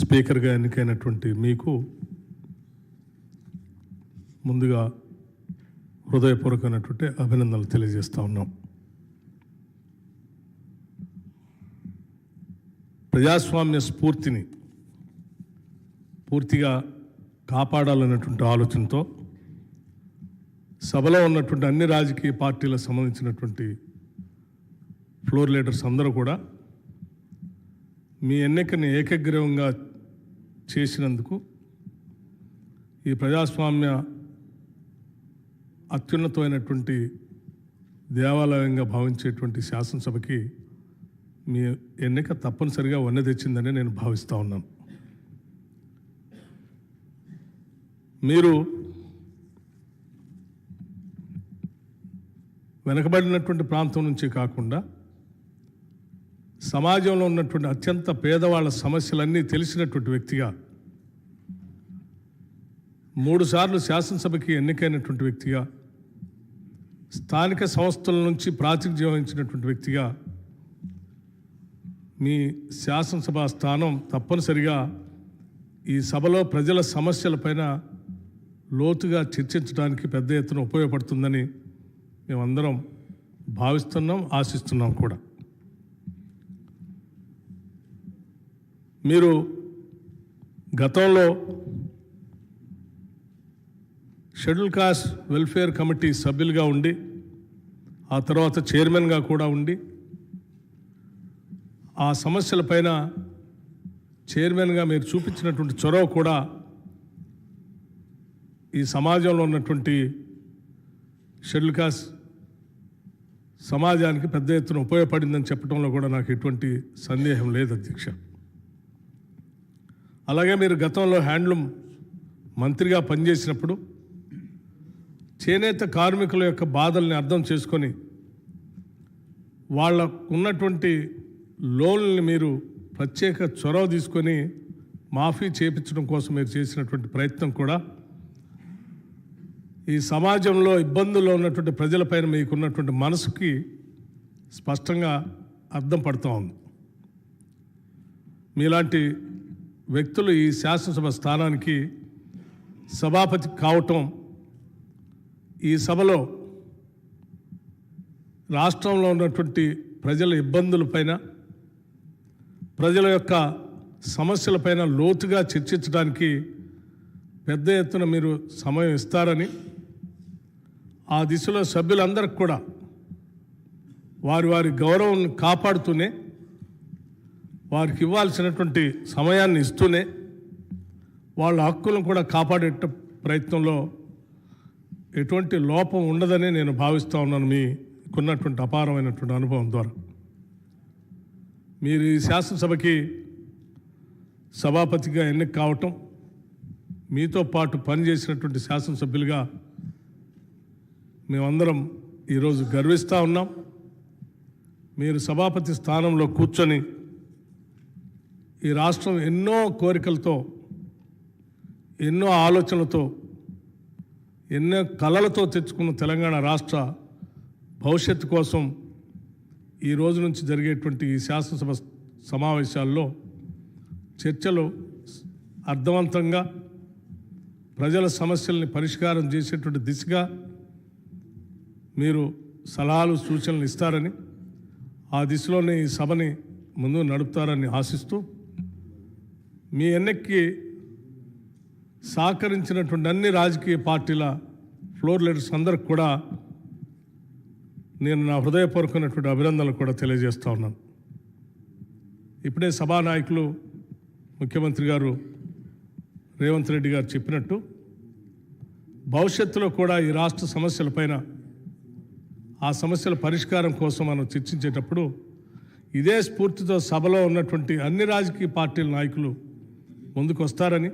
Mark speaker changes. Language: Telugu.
Speaker 1: స్పీకర్గా ఎన్నికైనటువంటి మీకు ముందుగా హృదయపూర్వకమైనటువంటి అభినందనలు తెలియజేస్తూ ఉన్నాం. ప్రజాస్వామ్య స్ఫూర్తిని పూర్తిగా కాపాడాలన్నటువంటి ఆలోచనతో సభలో ఉన్నటువంటి అన్ని రాజకీయ పార్టీలకు సంబంధించినటువంటి ఫ్లోర్ లీడర్స్ అందరూ కూడా మీ ఎన్నికని ఏకగ్రీవంగా చేసినందుకు ఈ ప్రజాస్వామ్య అత్యున్నతమైనటువంటి దేవాలయంగా భావించేటువంటి శాసనసభకి మీ ఎన్నిక తప్పనిసరిగా వన్నె తెచ్చిందని నేను భావిస్తూ ఉన్నాను. మీరు వెనకబడినటువంటి ప్రాంతం నుంచి కాకుండా సమాజంలో ఉన్నటువంటి అత్యంత పేదవాళ్ళ సమస్యలన్నీ తెలిసినటువంటి వ్యక్తిగా మూడుసార్లు శాసనసభకి ఎన్నికైనటువంటి వ్యక్తిగా స్థానిక సంస్థల నుంచి ప్రాతినిధ్యం వహించినటువంటి వ్యక్తిగా మీ శాసనసభ స్థానం తప్పనిసరిగా ఈ సభలో ప్రజల సమస్యలపైన లోతుగా చర్చించడానికి పెద్ద ఎత్తున ఉపయోగపడుతుందని మేమందరం భావిస్తున్నాం ఆశిస్తున్నాం కూడా. మీరు గతంలో షెడ్యూల్ కాస్ట్ వెల్ఫేర్ కమిటీ సభ్యులుగా ఉండి ఆ తర్వాత చైర్మన్గా కూడా ఉండి ఆ సమస్యలపైన చైర్మన్గా మీరు చూపించినటువంటి చొరవ కూడా ఈ సమాజంలో ఉన్నటువంటి షెడ్యూల్ కాస్ట్ సమాజానికి పెద్ద ఎత్తున ఉపయోగపడిందని చెప్పడంలో కూడా నాకు ఎటువంటి సందేహం లేదు అధ్యక్ష. అలాగే మీరు గతంలో హ్యాండ్లూమ్ మంత్రిగా పనిచేసినప్పుడు చేనేత కార్మికుల యొక్క బాధల్ని అర్థం చేసుకొని వాళ్ళకు ఉన్నటువంటి లోన్లని మీరు ప్రత్యేక చొరవ తీసుకొని మాఫీ చేపించడం కోసం మీరు చేసినటువంటి ప్రయత్నం కూడా ఈ సమాజంలో ఇబ్బందుల్లో ఉన్నటువంటి ప్రజలపైన మీకున్నటువంటి మనసుకి స్పష్టంగా అర్థం పడుతూ ఉంది. మీలాంటి వ్యక్తులు ఈ శాసనసభ స్థానానికి సభాపతి కావటం ఈ సభలో రాష్ట్రంలో ఉన్నటువంటి ప్రజల ఇబ్బందులపైన ప్రజల యొక్క సమస్యలపైన లోతుగా చర్చించడానికి పెద్ద ఎత్తున మీరు సమయం ఇస్తారని ఆ దిశలో సభ్యులందరికి కూడా వారి వారి గౌరవం కాపాడుతూనే వారికి ఇవ్వాల్సినటువంటి సమయాన్ని ఇస్తూనే వాళ్ళ హక్కులను కూడా కాపాడే ప్రయత్నంలో ఎటువంటి లోపం ఉండదని నేను భావిస్తూ ఉన్నాను. మీకున్నటువంటి అపారమైనటువంటి అనుభవం ద్వారా. మీరు ఈ శాసనసభకి సభాపతిగా ఎన్నిక కావటం మీతో పాటు పనిచేసినటువంటి శాసనసభ్యులుగా మేమందరం ఈరోజు గర్విస్తూ ఉన్నాం. మీరు సభాపతి స్థానంలో కూర్చొని ఈ రాష్ట్రం ఎన్నో కోరికలతో ఎన్నో ఆలోచనలతో ఎన్నో కళలతో తెచ్చుకున్న తెలంగాణ రాష్ట్ర భవిష్యత్తు కోసం ఈ రోజు నుంచి జరిగేటువంటి ఈ శాసనసభ సమావేశాల్లో చర్చలు అర్థవంతంగా ప్రజల సమస్యల్ని పరిష్కారం చేసేటువంటి దిశగా మీరు సలహాలు సూచనలు ఇస్తారని ఆ దిశలోనే ఈ సభని ముందు నడుపుతారని ఆశిస్తూ మీ ఎన్నికకి సహకరించినటువంటి అన్ని రాజకీయ పార్టీల ఫ్లోర్ లీడర్స్ అందరికి కూడా నేను నా హృదయపూర్వకమైనటువంటి అభినందనలు కూడా తెలియజేస్తూ ఉన్నాను. ఇప్పుడే సభానాయకులు ముఖ్యమంత్రి గారు రేవంత్ రెడ్డి గారు చెప్పినట్టు భవిష్యత్తులో కూడా ఈ రాష్ట్ర సమస్యలపైన ఆ సమస్యల పరిష్కారం కోసం మనం చర్చించేటప్పుడు ఇదే స్ఫూర్తితో సభలో ఉన్నటువంటి అన్ని రాజకీయ పార్టీల నాయకులు ముందుకు వస్తారని